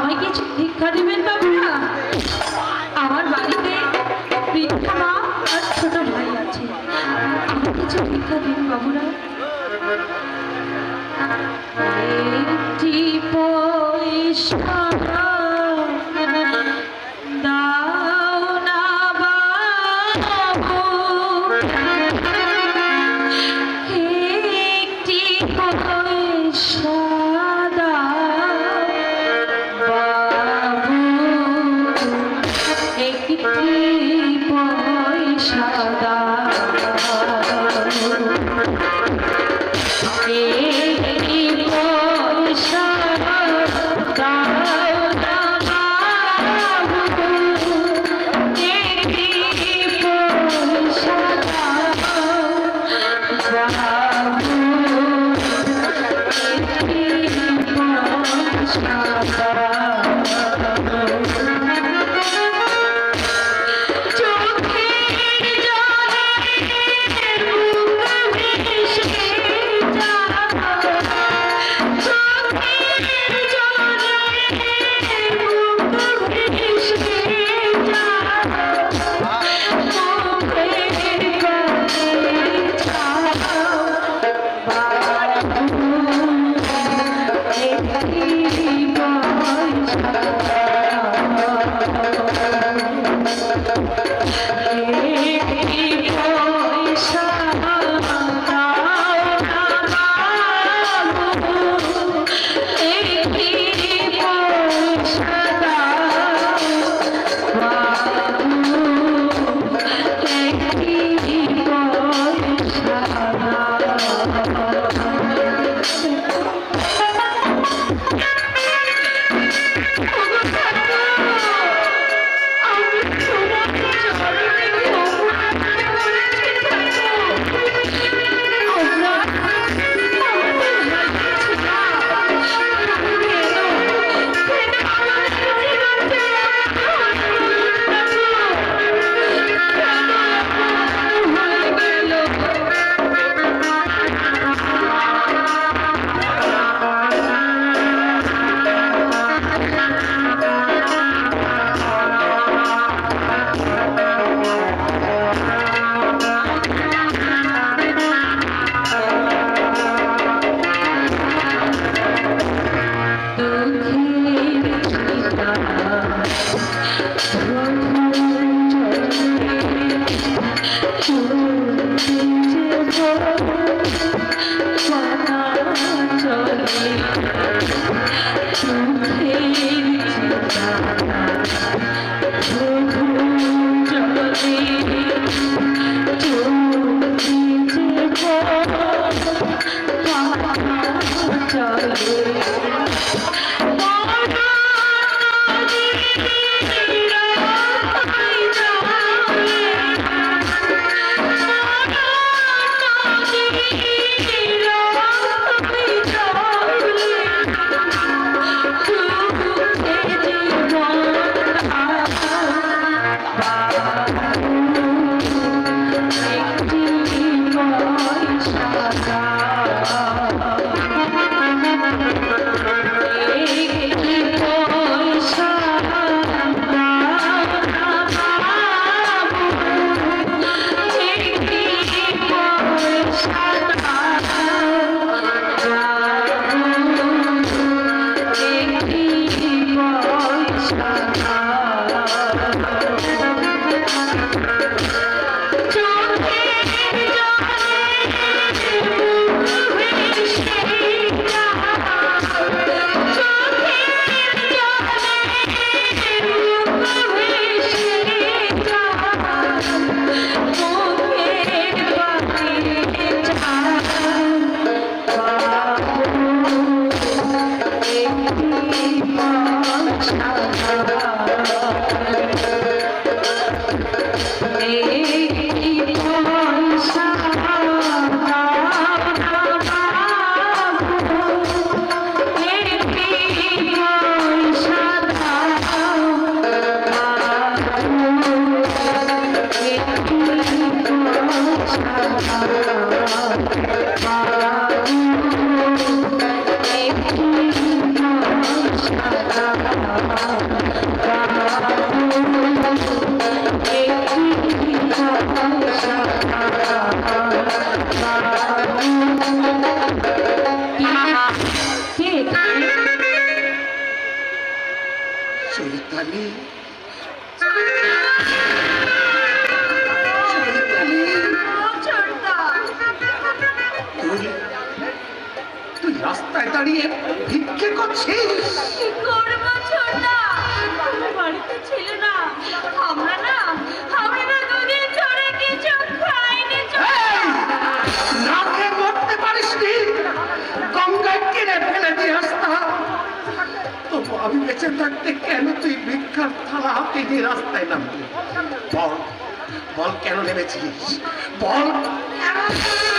আমায় কিছু ভিক্ষা দিবেন বাবুরা দাঁড়িয়ে ভিক্ষে করছিস কি করব ছোটদা? তুমি বাড়িতে ছিলে না। আমরা না, আমরা না দুদিন ধরে কিছু খাইনি না খেয়ে মরতে পারিস নি গঙ্গায় কিনে ফেলে দিয়ে আসতাম তবু আমি বেঁচে থাকতে কেন তুই ভিক্ষার থালা হাতে নিয়ে রাস্তায় নামলি বল বল কেন নেমেছিস বল? কেন?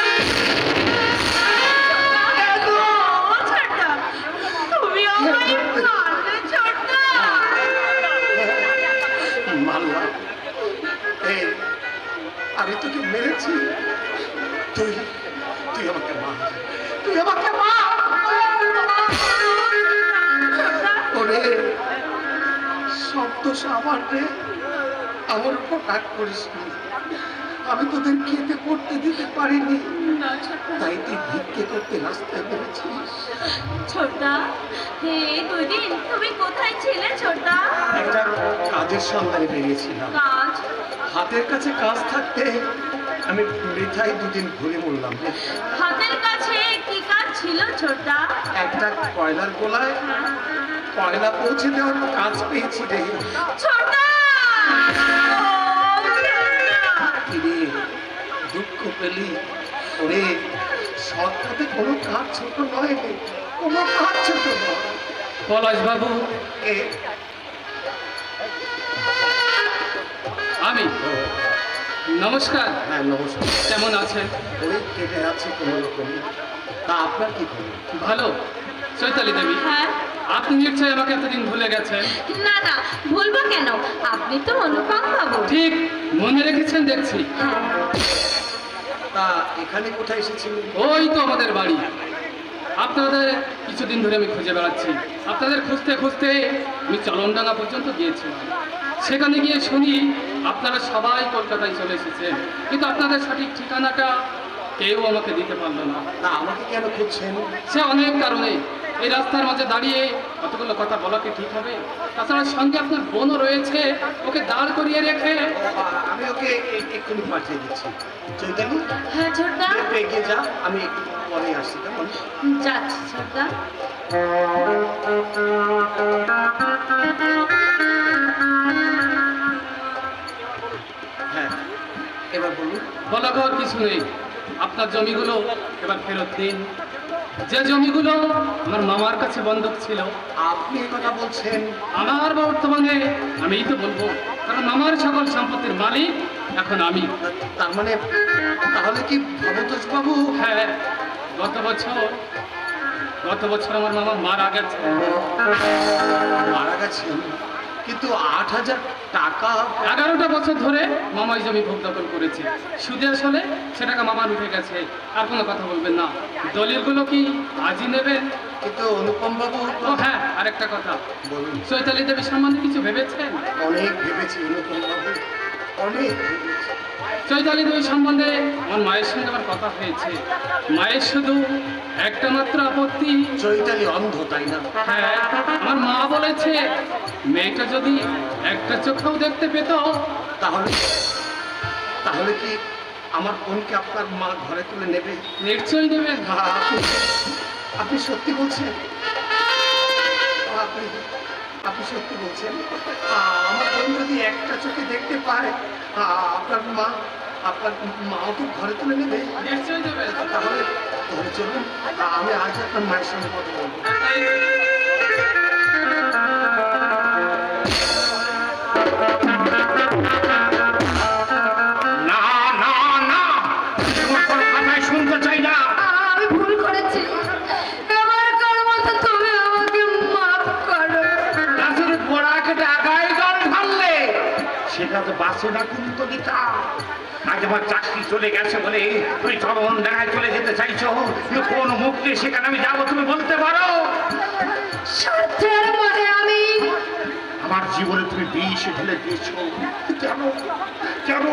শব্দ আমার রে আমার উপর রাগ করিস নি। আমি তোদের খেতে পড়তে দিতে পারিনি। তাই তুই ভিক্ষে করতে রাস্তায় বেরোছিস ছোটদা, এই দুদিন তুমি কোথায় ছিলে ছোটদা? একটা কাজের সন্ধানে বেরিয়েছিলাম। কাজ? হাতের কাছে কাজ থাকতে আমি বৃথায় দুদিন ঘুরে মরলাম। রে। হাতের কাছে কি কাজ ছিল ছোটদা? একটা কয়লার গোলায় কয়লা পৌঁছে দেওয়ার কাজ পেয়েছি রে। দুঃখ পেলি। ওরে সৎ পথে কোনো কাজ ছোট নয় রে। কোনো কাজ ছোট নয়। পলাশ বাবু আমি। নমস্কার। হ্যাঁ নমস্কার। কেমন আছেন? ওই কেটে আছে কোনো রকমে তা আপনার কি ভালো। চৈতালি দেবী। হ্যাঁ। আপনি নিশ্চয়ই আমাকে এতদিন ভুলে গেছেন। না না ভুলবো কেন? আপনি তো অনুপম বাবু। ঠিক মনে রেখেছেন দেখছি। তা এখানে কোথায় এসেছিলেন ওই তো আমাদের বাড়ি। আপনাদের কিছুদিন ধরে আমি খুঁজে বেড়াচ্ছি। আপনাদের খুঁজতে খুঁজতে আমি চলনডাঙ্গা পর্যন্ত গিয়েছিলাম। সেখানে গিয়ে শুনি আপনারা সবাই কলকাতায় চলে এসেছেন। কিন্তু আপনাদের সঠিক ঠিকানাটা কেউ আমাকে দিতে পারল না। তা আমাকে কেন খুঁজছেন? সে অনেক কারণে এই রাস্তার মাঝে দাঁড়িয়ে কতগুলো কথা বলা কি ঠিক হবে? তাছাড়া সঙ্গে আপনার বোনও রয়েছে ওকে দাঁড় করিয়ে রেখে আমি ওকে এক্ষুনি পাঠিয়ে দিচ্ছি। চৈতালি হ্যাঁ ছোটদা এগিয়ে যা আমি একটু পরে আসছি কেমন? যাচ্ছি ছোটদা হ্যাঁ এবার বলুন। বলা কিছু নেই। আপনার জমিগুলো এবার ফেরত দিন। যে জমিগুলো আমার মামার কাছে বন্ধক ছিল আপনি কথা বলছেন? আমার বর্তমানে আমি এই তো বলব কারণ আমার সকল সম্পত্তির মালিক এখন আমি। তার মানে তাহলে কি ভবতোষ বাবু হ্যাঁ গত বছর গত বছর আমার মামা মারা গেছে। মারা গেছেন? কিন্তু আট হাজার টাকা এগারোটা বছর ধরে মামাই জমি ভোগ দখল করেছে। সুদে আসলে সে টাকা মামার উঠে গেছে। আর কোনো কথা বলবেন না। দলিলগুলো কি আজই নেবেন? কিন্তু অনুপম বাবু ও হ্যাঁ আরেকটা কথা। বলুন। চৈতালি দেবী সম্বন্ধে কিছু ভেবেছেন? অনেক ভেবেছি অনুপম বাবু চৈতালি দেবী সম্বন্ধে আমার মায়ের সঙ্গে আমার কথা হয়েছে। মায়ের শুধু একটা মাত্র আপত্তি। চৈতালি অন্ধ তাই না? হ্যাঁ আমার মা বলেছে মেয়েটা যদি একটা চোখেও দেখতে পেত। তাহলে তাহলে কি আমার বোনকে আপনার মা ঘরে তুলে নেবে? নিশ্চয়ই দেবেন হ্যাঁ, আপনি সত্যি বলছেন? আপনি সত্যি বলছেন। আমার বোন যদি একটা চোখে দেখতে পায় আপনার মা আপনার মাও কি ঘরে তুলে নেবে। তাহলে তাহলে চলুন আমি আজ আপনার মায়ের সঙ্গে কথা বলব। সেটা কিন্তু দিতা আজ আমার চাকরি চলে গেছে বলে তুমি চরণ ডাঙায় চলে যেতে চাইছো? কোন মুখ দিয়ে সেখানে আমি যাব তুমি বলতে পারো? মানে জীবনে তুমি বিষ ঢেলে দিয়েছ। কেন? কেন?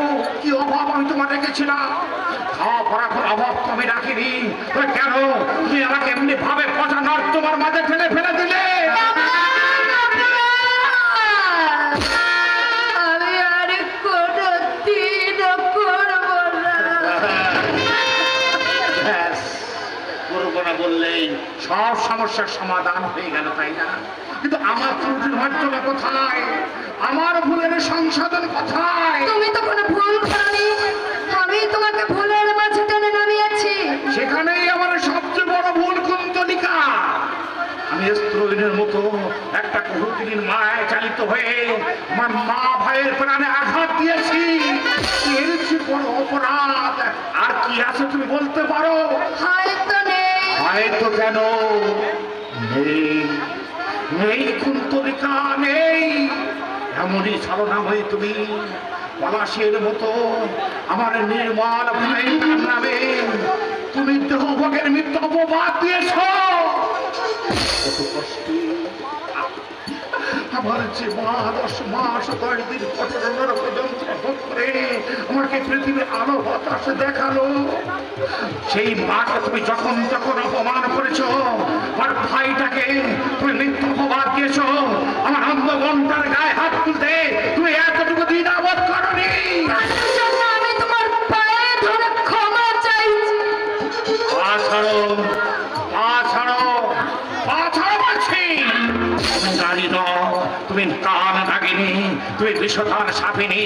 কি অভাব আমি তোমার রেখেছিলাম? খাওয়া পড়া কোনো অভাব তো আমি রাখিনি। কেন? তুমি আমাকে এমনি ভাবে পচা নর তোমার মাঝে ফেলে ফেলে দিলে? সব সমস্যার সমাধান হয়ে গেল তাই না? কিন্তু আমার ত্রুটির মাধ্যমে কোথায়? আমার ভুলের সংশোধন কোথায়? তুমি তো কোনো ভুল করনি। আমি তোমাকে ভুলের মাঝে টেনে নামিয়েছি। সেখানেই আমার সবচেয়ে বড় ভুল কুন্তলিকা। আমি স্ত্রোইনের মতো একটা কুহুতিনীর মায় চালিত হয়ে আমার মা ভাইয়ের প্রাণে আঘাত দিয়েছি। এর চেয়ে বড় অপরাধ? আর কি আছে তুমি বলতে পারো? কেন নেই নেই কুন্তলিকা নেই এমনই ছলনা হয়ে তুমি পলাশের মতো আমার নির্মল নামে তুমি দেহভোগের মৃত্যু অপবাদ দিয়েছ। কত কষ্টে আমার যে মা দশ মাস দশ দিন কঠোর নরক যন্ত্র করে পৃথিবীর আলো বাতাসে দেখাল। সেই মাকে তুমি যখন যখন অপমান করেছ আমার ভাইটাকে তুমি মৃত্যু অপবাদ দিয়েছ আমার অন্ধ মনটার গায়ে হাত তুলতে তুমি এতটুকু দিন আবাদ করনি পা ছাড়ো পা ছাড়ো বলছি। নারী নও তুমি কান নাগিনি তুমি বিষধান সাপিনি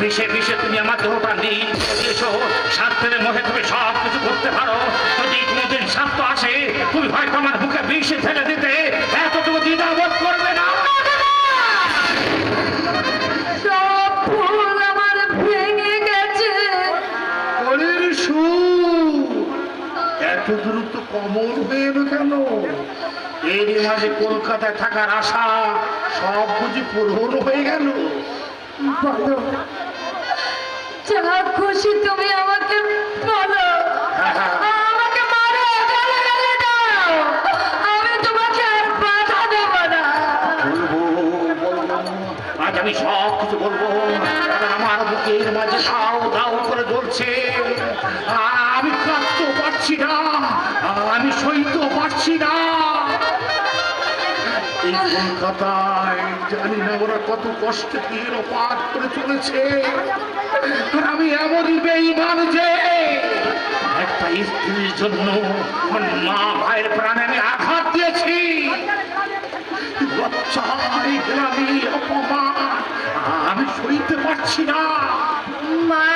বিষে বিষে তুমি আমার দেহটা নিয়ে দিয়েছ স্বার্থের মুখে তুমি সব কিছু করতে পারো। যদি কোনোদিন স্বার্থ আসে তুমি হয়তো আমার মুখে বিষে ফেলে দিতে এতটুকু দ্বিধাবোধ করবে না। সব ভুল আমার ভেঙে গেছে। কলির সুর এত দ্রুত কমল হয়ে কেন? এর মাঝে কলকাতায় থাকার আশা সব বুঝি পূরণ হয়ে গেল। বলো যা খুশি তুমি আমাকে বলো। আমাকে মারো গালে গালে দাও। আমি তোমাকে আর বাধা দেবো না। বলব বলব আজ আমি সব কিছু বলব। আমার বুকের মাঝে দাও দাও করে জ্বলছে। আমি কাঁদতেও পারছি না আমি সইতেও পারছি না। এই কলকাতায়, জানি না ওরা কত কষ্ট দিয়ে পাঠ করে চলেছে। আমি এমনই বেইমান যে একটা স্ত্রীর জন্য মা ভাইয়ের প্রাণে আমি আঘাত দিয়েছি। অপমান, আমি সইতে পারছি না। মা